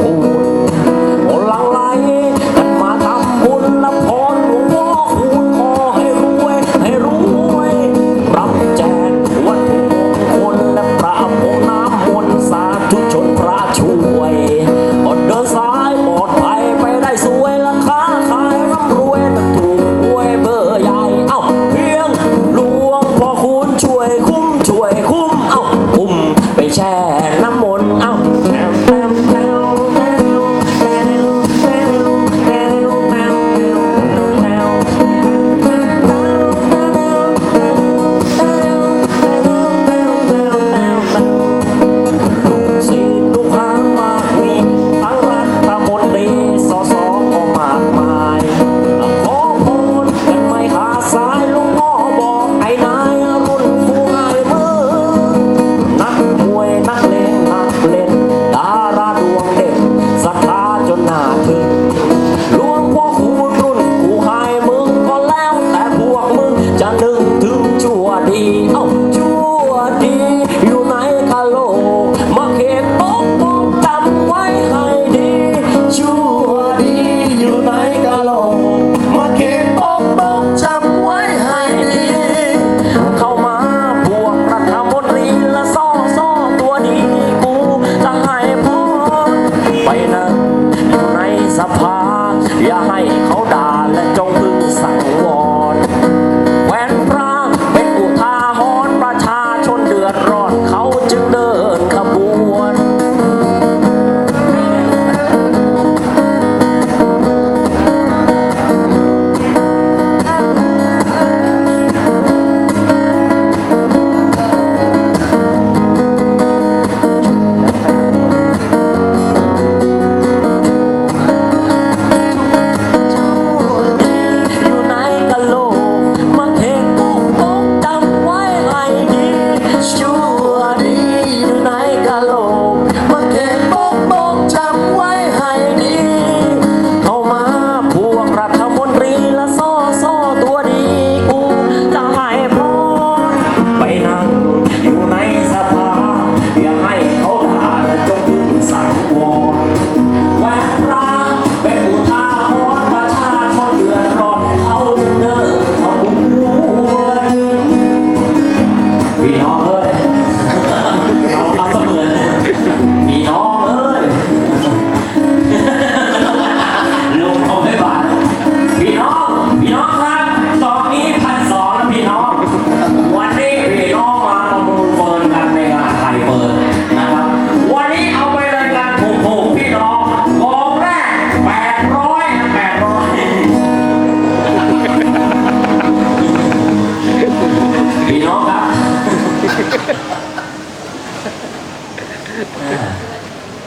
คูณโอ้หลังไหลกันมาทำบุญละพรหลวงพ่อคูณขอให้รวยให้รวยรับแจกวัตถุมงคลและประพรมน้ำมนต์สาธุชนพระช่วยอดเดินสายปลอดภัยไปได้สวยราคาขายร่ำรวยแต่ถูกหวยเบอร์ใหญ่เอ้าเพียงหลวงพ่อคูณช่วยคุ้มช่วยคุ้มเอ้าคุ้มไปแช่ เอ้าชั่วดีอยู่ไหนกะโลกมาเขตปกป้องจำไว้ให้ดี ชั่วดีอยู่ไหนกะโลกมาเขตปกป้องจำไว้ให้ดี เข้ามาพวกรัฐมนตรีและซ่อซ่อตัวดีกูจะให้พรไปนะอยู่ในสภา อย่าให้เขาด่าและจง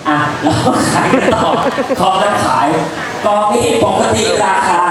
อะเราก็ขายกันต่อขอจะขายกองนี้ปกติราคา